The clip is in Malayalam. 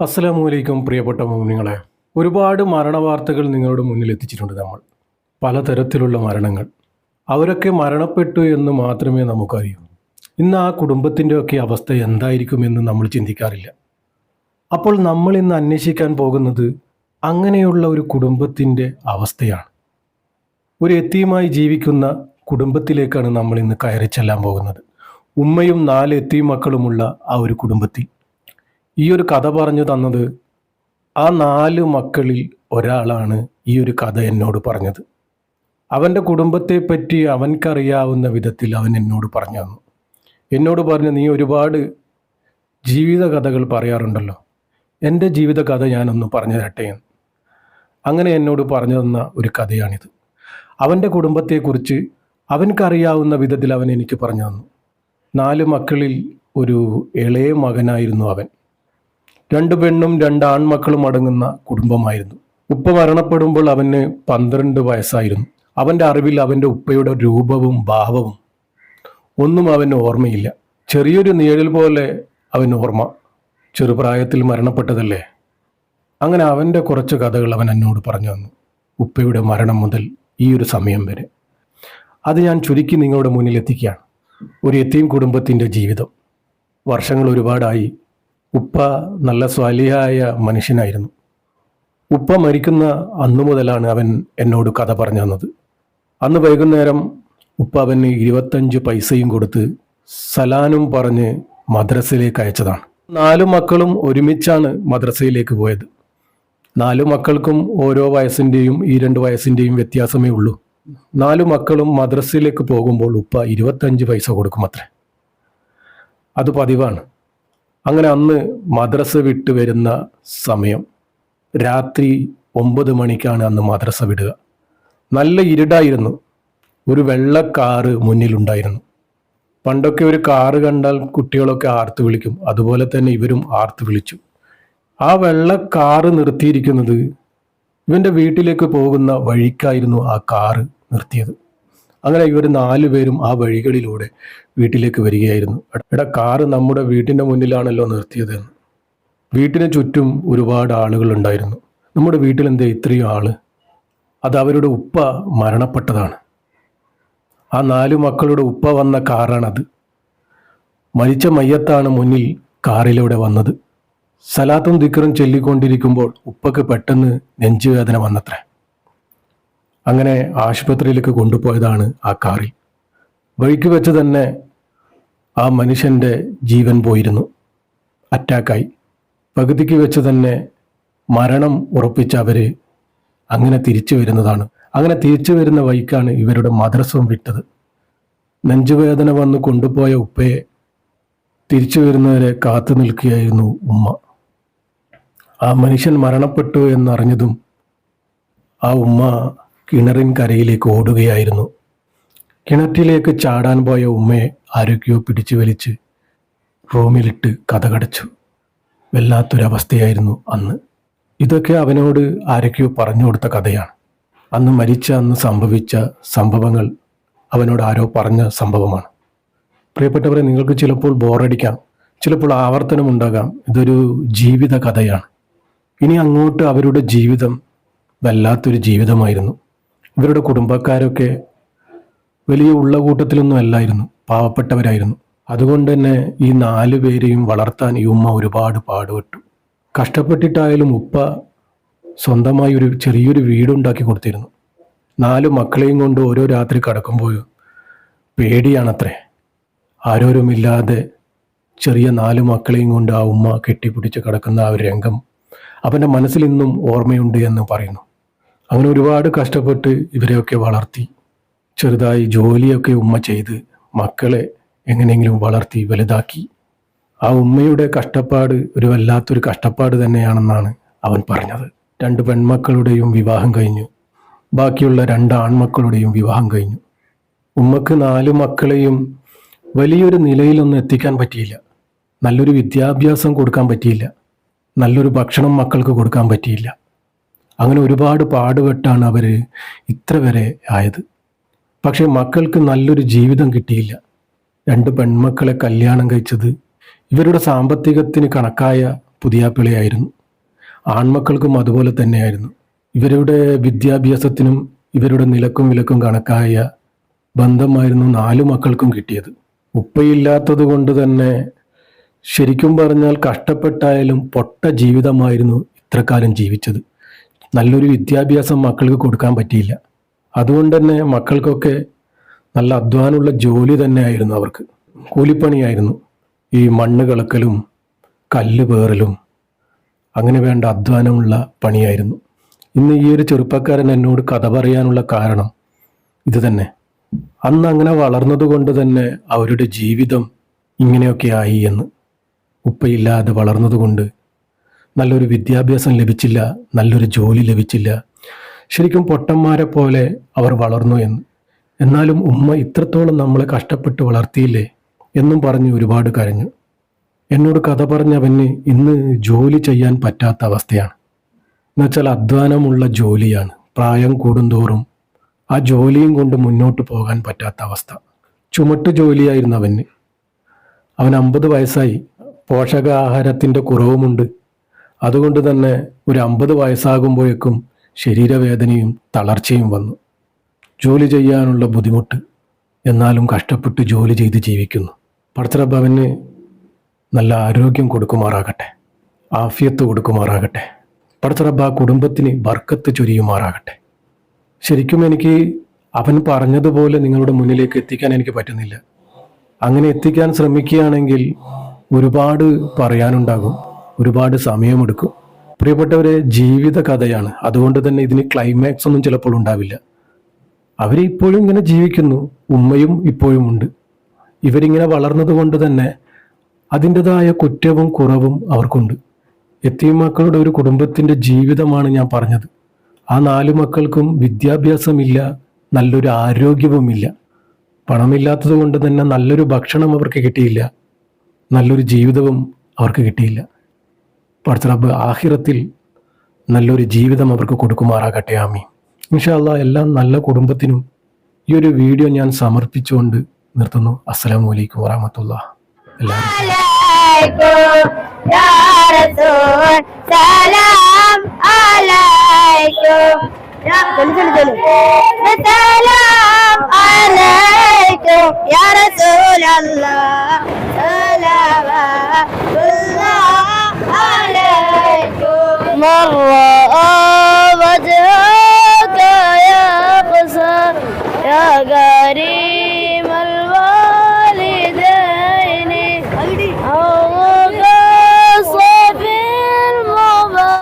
അസ്സലാമു വലൈക്കും പ്രിയപ്പെട്ട മോമിനിങ്ങളെ. ഒരുപാട് മരണവാർത്തകൾ നിങ്ങളുടെ മുന്നിൽ എത്തിച്ചിട്ടുണ്ട് നമ്മൾ. പലതരത്തിലുള്ള മരണങ്ങൾ. അവരൊക്കെ മരണപ്പെട്ടു എന്ന് മാത്രമേ നമുക്കറിയൂ. ഇന്ന് ആ കുടുംബത്തിന്റെ ഒക്കെ അവസ്ഥ എന്തായിരിക്കുമെന്ന് നമ്മൾ ചിന്തിക്കാറില്ല. അപ്പോൾ നമ്മൾ ഇന്ന് അന്വേഷിക്കാൻ പോകുന്നത് അങ്ങനെയുള്ള ഒരു കുടുംബത്തിന്റെ അവസ്ഥയാണ്. ഒരു എത്തിയുമായി ജീവിക്കുന്ന കുടുംബത്തിലേക്കാണ് നമ്മൾ ഇന്ന് കയറി ചെല്ലാൻ പോകുന്നത്. ഉമ്മയും നാല് എത്തി മക്കളുമുള്ള ആ ഒരു കുടുംബത്തിൽ. ഈ ഒരു കഥ പറഞ്ഞു തന്നത് ആ നാല് മക്കളിൽ ഒരാളാണ് ഈ ഒരു കഥ എന്നോട് പറഞ്ഞത്. അവന്റെ കുടുംബത്തെ പറ്റി അവൻക്കറിയാവുന്ന വിധത്തിൽ അവൻ എന്നോട് പറഞ്ഞു തന്നു. എന്നോട് പറഞ്ഞു നീ ഒരുപാട് ജീവിത കഥകൾ പറയാറുണ്ടല്ലോ. എന്റെ ജീവിത കഥ ഞാനൊന്ന് പറഞ്ഞു തരട്ടെ അങ്ങനെ എന്നോട് പറഞ്ഞു തന്ന ഒരു കഥയാണിത്. അവന്റെ കുടുംബത്തെക്കുറിച്ച് അവൻക്കറിയാവുന്ന വിധത്തിൽ അവൻ എനിക്ക് പറഞ്ഞു തന്നു. നാല് മക്കളിൽ ഒരു ഇളയ മകനായിരുന്നു അവൻ. രണ്ട് പെണ്ണും രണ്ട് ആൺമക്കളും അടങ്ങുന്ന കുടുംബമായിരുന്നു. ഉപ്പ മരണപ്പെടുമ്പോൾ അവന് പന്ത്രണ്ട് വയസ്സായിരുന്നു. അവന്റെ അറിവിൽ അവന്റെ ഉപ്പയുടെ രൂപവും ഭാവവും ഒന്നും അവന് ഓർമ്മയില്ല. ചെറിയൊരു നിഴൽ പോലെ അവൻ ഓർമ്മ. ചെറുപ്രായത്തിൽ മരണപ്പെട്ടതല്ലേ? അങ്ങനെ അവന്റെ കുറച്ച് കഥകൾ അവൻ എന്നോട് പറഞ്ഞു തന്നു. ഉപ്പയുടെ മരണം മുതൽ ഈ ഒരു സമയം വരെ. അത് ഞാൻ ചുരുക്കി നിങ്ങളുടെ മുന്നിൽ എത്തിക്കുകയാണ്. ഒരു എത്തിയും കുടുംബത്തിന്റെ ജീവിതം. വർഷങ്ങൾ ഒരുപാടായി. ഉപ്പ നല്ല സ്വാലിഹായ മനുഷ്യനായിരുന്നു. ഉപ്പ മരിക്കുന്ന അന്നു മുതലാണ് അവൻ എന്നോട് കഥ പറഞ്ഞു തന്നത്. അന്ന് വൈകുന്നേരം ഉപ്പ അവന് ഇരുപത്തഞ്ച് പൈസയും കൊടുത്ത് സലാനും പറഞ്ഞ് മദ്രസയിലേക്ക് അയച്ചതാണ്. നാലു മക്കളും ഒരുമിച്ചാണ് മദ്രസയിലേക്ക് പോയത്. നാലു മക്കൾക്കും ഓരോ വയസ്സിന്റെയും ഈ രണ്ട് വയസ്സിന്റെയും വ്യത്യാസമേ ഉള്ളൂ. നാലു മക്കളും മദ്രസയിലേക്ക് പോകുമ്പോൾ ഉപ്പ ഇരുപത്തഞ്ച് പൈസ കൊടുക്കും അത്രേ. അത് പതിവാണ്. അങ്ങനെ അന്ന് മദ്രസ വിട്ട് വരുന്ന സമയം രാത്രി ഒമ്പത് മണിക്കാണ് അന്ന് മദ്രസ വിടുക. നല്ല ഇരുടായിരുന്നു. ഒരു വെള്ള കാറ് മുന്നിലുണ്ടായിരുന്നു. പണ്ടൊക്കെ ഒരു കാറ് കണ്ടാൽ കുട്ടികളൊക്കെ ആർത്ത് വിളിക്കും. അതുപോലെ തന്നെ ഇവരും ആർത്ത് വിളിച്ചു. ആ വെള്ള കാറ് നിർത്തിയിരിക്കുന്നത് ഇവന്റെ വീട്ടിലേക്ക് പോകുന്ന വഴിക്കായിരുന്നു ആ കാറ് നിർത്തിയത്. അങ്ങനെ ഇവർ നാലു പേരും ആ വഴികളിലൂടെ വീട്ടിലേക്ക് വരികയായിരുന്നു. എടാ കാറ് നമ്മുടെ വീട്ടിന്റെ മുന്നിലാണല്ലോ നിർത്തിയതെന്ന്. വീട്ടിന് ചുറ്റും ഒരുപാട് ആളുകൾ ഉണ്ടായിരുന്നു. നമ്മുടെ വീട്ടിൽ എന്തേ ഇത്രയും ആൾ? അത് അവരുടെ ഉപ്പ മരണപ്പെട്ടതാണ്. ആ നാലു മക്കളുടെ ഉപ്പ വന്ന കാറാണത്. മരിച്ച മയ്യത്താണ് മുന്നിൽ കാറിലൂടെ വന്നത്. സലാത്തും ദിക്കറും ചൊല്ലിക്കൊണ്ടിരിക്കുമ്പോൾ ഉപ്പക്ക് പെട്ടെന്ന് നെഞ്ചുവേദന വന്നത്രേ. അങ്ങനെ ആശുപത്രിയിലേക്ക് കൊണ്ടുപോയതാണ് ആ കാറിൽ. വഴിക്ക് വെച്ച് തന്നെ ആ മനുഷ്യന്റെ ജീവൻ പോയിരുന്നു. അറ്റാക്കായി. പകുതിക്ക് വെച്ച് തന്നെ മരണം ഉറപ്പിച്ച അവർ അങ്ങനെ തിരിച്ചു വരുന്നതാണ്. അങ്ങനെ തിരിച്ചു വരുന്ന വഴിക്കാണ് ഇവരുടെ മദ്രസവും വിട്ടത്. നെഞ്ചുവേദന വന്ന് കൊണ്ടുപോയ ഉപ്പയെ തിരിച്ചു വരുന്നവരെ കാത്തു നിൽക്കുകയായിരുന്നു ഉമ്മ. ആ മനുഷ്യൻ മരണപ്പെട്ടു എന്നറിഞ്ഞതും ആ ഉമ്മ കിണറിൻ കരയിലേക്ക് ഓടുകയായിരുന്നു. കിണറ്റിലേക്ക് ചാടാൻ പോയ ഉമ്മയെ ആരോഗ്യവും പിടിച്ചു വലിച്ച് റൂമിലിട്ട് കഥകടച്ചു. വല്ലാത്തൊരവസ്ഥയായിരുന്നു അന്ന്. ഇതൊക്കെ അവനോട് ആരൊക്കെയോ പറഞ്ഞു കൊടുത്ത കഥയാണ്. അന്ന് മരിച്ച അന്ന് സംഭവിച്ച സംഭവങ്ങൾ അവനോട് ആരോ പറഞ്ഞ സംഭവമാണ്. പ്രിയപ്പെട്ടവരെ നിങ്ങൾക്ക് ചിലപ്പോൾ ബോറടിക്കാം. ചിലപ്പോൾ ആവർത്തനമുണ്ടാകാം ഇതൊരു ജീവിത കഥയാണ്. ഇനി അങ്ങോട്ട് അവരുടെ ജീവിതം വല്ലാത്തൊരു ജീവിതമായിരുന്നു. ഇവരുടെ കുടുംബക്കാരൊക്കെ വലിയ ഉള്ള കൂട്ടത്തിലൊന്നും അല്ലായിരുന്നു പാവപ്പെട്ടവരായിരുന്നു. അതുകൊണ്ട് തന്നെ ഈ നാല് പേരെയും വളർത്താൻ ഈ ഉമ്മ ഒരുപാട് പാടുപെട്ടു. കഷ്ടപ്പെട്ടിട്ടായാലും ഉപ്പ സ്വന്തമായി ഒരു ചെറിയൊരു വീടുണ്ടാക്കി കൊടുത്തിരുന്നു. നാല് മക്കളെയും കൊണ്ട് ഓരോ രാത്രി കടക്കുമ്പോഴും പേടിയാണത്രേ. ആരോരുമില്ലാതെ ചെറിയ നാല് മക്കളെയും കൊണ്ട് ആ ഉമ്മ കെട്ടിപ്പിടിച്ച് കിടക്കുന്ന ആ ഒരു രംഗം അവന്റെ മനസ്സിൽ ഇന്നും ഓർമ്മയുണ്ട് എന്ന് പറയുന്നു. അങ്ങനെ ഒരുപാട് കഷ്ടപ്പെട്ട് ഇവരെയൊക്കെ വളർത്തി ചെറുതായി ജോലിയൊക്കെ ഉമ്മ ചെയ്ത് മക്കളെ എങ്ങനെയെങ്കിലും വളർത്തി വലുതാക്കി. ആ ഉമ്മയുടെ കഷ്ടപ്പാട് ഒരു വല്ലാത്തൊരു കഷ്ടപ്പാട് തന്നെയാണെന്നാണ് അവൻ പറഞ്ഞത്. രണ്ട് പെൺമക്കളുടെയും വിവാഹം കഴിഞ്ഞു. ബാക്കിയുള്ള രണ്ട് ആൺമക്കളുടെയും വിവാഹം കഴിഞ്ഞു. ഉമ്മക്ക് നാല് മക്കളെയും വലിയൊരു നിലയിലൊന്നും എത്തിക്കാൻ പറ്റിയില്ല. നല്ലൊരു വിദ്യാഭ്യാസം കൊടുക്കാൻ പറ്റിയില്ല. നല്ലൊരു ഭക്ഷണം മക്കൾക്ക് കൊടുക്കാൻ പറ്റിയില്ല. അങ്ങനെ ഒരുപാട് പാടുപെട്ടാണ് അവർ ഇത്ര വരെ ആയത്. പക്ഷേ മക്കൾക്ക് നല്ലൊരു ജീവിതം കിട്ടിയില്ല. രണ്ട് പെൺമക്കളെ കല്യാണം കഴിച്ചത് ഇവരുടെ സാമ്പത്തികത്തിന് കണക്കായ പുതിയാപ്പിളയായിരുന്നു. ആൺമക്കൾക്കും അതുപോലെ തന്നെയായിരുന്നു. ഇവരുടെ വിദ്യാഭ്യാസത്തിനും ഇവരുടെ നിലക്കും വിലക്കും കണക്കായ ബന്ധമായിരുന്നു നാലു മക്കൾക്കും കിട്ടിയത്. ഉപ്പയില്ലാത്തത് കൊണ്ട് തന്നെ ശരിക്കും പറഞ്ഞാൽ കഷ്ടപ്പെട്ടായാലും പൊട്ട ജീവിതമായിരുന്നു ഇത്രക്കാലം ജീവിച്ചത്. നല്ലൊരു വിദ്യാഭ്യാസം മക്കൾക്ക് കൊടുക്കാൻ പറ്റിയില്ല. അതുകൊണ്ട് തന്നെ മക്കൾക്കൊക്കെ നല്ല അധ്വാനമുള്ള ജോലി തന്നെയായിരുന്നു അവർക്ക്. കൂലിപ്പണിയായിരുന്നു. ഈ മണ്ണ് കളക്കലും കല്ല് പേറലും അങ്ങനെ വേണ്ട അധ്വാനമുള്ള പണിയായിരുന്നു. ഇന്ന് ഈ ഒരു ചെറുപ്പക്കാരൻ എന്നോട് കഥ പറയാനുള്ള കാരണം ഇത് തന്നെ. അന്ന് അങ്ങനെ വളർന്നത് കൊണ്ട് തന്നെ അവരുടെ ജീവിതം ഇങ്ങനെയൊക്കെ ആയി എന്ന്. ഉപ്പയില്ലാതെ വളർന്നതുകൊണ്ട് നല്ലൊരു വിദ്യാഭ്യാസം ലഭിച്ചില്ല നല്ലൊരു ജോലി ലഭിച്ചില്ല. ശരിക്കും പൊട്ടന്മാരെ പോലെ അവർ വളർന്നു എന്ന്. എന്നാലും ഉമ്മ ഇത്രത്തോളം നമ്മൾ കഷ്ടപ്പെട്ട് വളർത്തിയില്ലേ എന്നും പറഞ്ഞ് ഒരുപാട് കരഞ്ഞു. എന്നോട് കഥ പറഞ്ഞവന് ഇന്ന് ജോലി ചെയ്യാൻ പറ്റാത്ത അവസ്ഥയാണ്. എന്നുവെച്ചാൽ അധ്വാനമുള്ള ജോലിയാണ്. പ്രായം കൂടുന്തോറും ആ ജോലിയും കൊണ്ട് മുന്നോട്ട് പോകാൻ പറ്റാത്ത അവസ്ഥ. ചുമട്ട് ജോലിയായിരുന്നു അവന് അവൻ അമ്പത് വയസ്സായി. പോഷകാഹാരത്തിന്റെ കുറവുമുണ്ട്. അതുകൊണ്ട് തന്നെ ഒരു അമ്പത് വയസ്സാകുമ്പോഴേക്കും ശരീരവേദനയും തളർച്ചയും വന്നു. ജോലി ചെയ്യാനുള്ള ബുദ്ധിമുട്ട് എന്നാലും കഷ്ടപ്പെട്ട് ജോലി ചെയ്ത് ജീവിക്കുന്നു. പടത്തറബവന് നല്ല ആരോഗ്യം കൊടുക്കുമാറാകട്ടെ. ആഫിയത്ത് കൊടുക്കുമാറാകട്ടെ. പടത്തറബ കുടുംബത്തിന് ബർക്കത്ത് ചൊരിയുമാറാകട്ടെ. ശരിക്കും എനിക്ക് അവൻ പറഞ്ഞതുപോലെ നിങ്ങളുടെ മുന്നിലേക്ക് എത്തിക്കാൻ എനിക്ക് പറ്റുന്നില്ല. അങ്ങനെ എത്തിക്കാൻ ശ്രമിക്കുകയാണെങ്കിൽ ഒരുപാട് പറയാനുണ്ടാകും. ഒരുപാട് സമയമെടുക്കും. പ്രിയപ്പെട്ടവരെ ജീവിത കഥയാണ്. അതുകൊണ്ട് തന്നെ ഇതിന് ക്ലൈമാക്സ് ഒന്നും ചിലപ്പോൾ ഉണ്ടാവില്ല. അവരെ ഇപ്പോഴും ഇങ്ങനെ ജീവിക്കുന്നു. ഉമ്മയും ഇപ്പോഴും ഉണ്ട്. ഇവരിങ്ങനെ വളർന്നത് കൊണ്ട് തന്നെ അതിന്റെതായ കുറ്റവും കുറവും അവർക്കുണ്ട്. എത്തിയും മക്കളുടെ ഒരു കുടുംബത്തിന്റെ ജീവിതമാണ് ഞാൻ പറഞ്ഞത്. ആ നാല് മക്കൾക്കും വിദ്യാഭ്യാസമില്ല നല്ലൊരു ആരോഗ്യവുമില്ല. പണമില്ലാത്തത് കൊണ്ട് തന്നെ നല്ലൊരു ഭക്ഷണം അവർക്ക് കിട്ടിയില്ല. നല്ലൊരു ജീവിതവും അവർക്ക് കിട്ടിയില്ല. പടച്ചറബ് ആഹിറത്തിൽ നല്ലൊരു ജീവിതം അവർക്ക് കൊടുക്കുമാറാകട്ടെ ആമി ഇൻഷാല്ല എല്ലാ നല്ല കുടുംബത്തിനും ഈ ഒരു വീഡിയോ ഞാൻ സമർപ്പിച്ചുകൊണ്ട് നിർത്തുന്നു. അസ്സലാമു അലൈക്കും വറഹമത്തുള്ള എല്ലാവരും مرة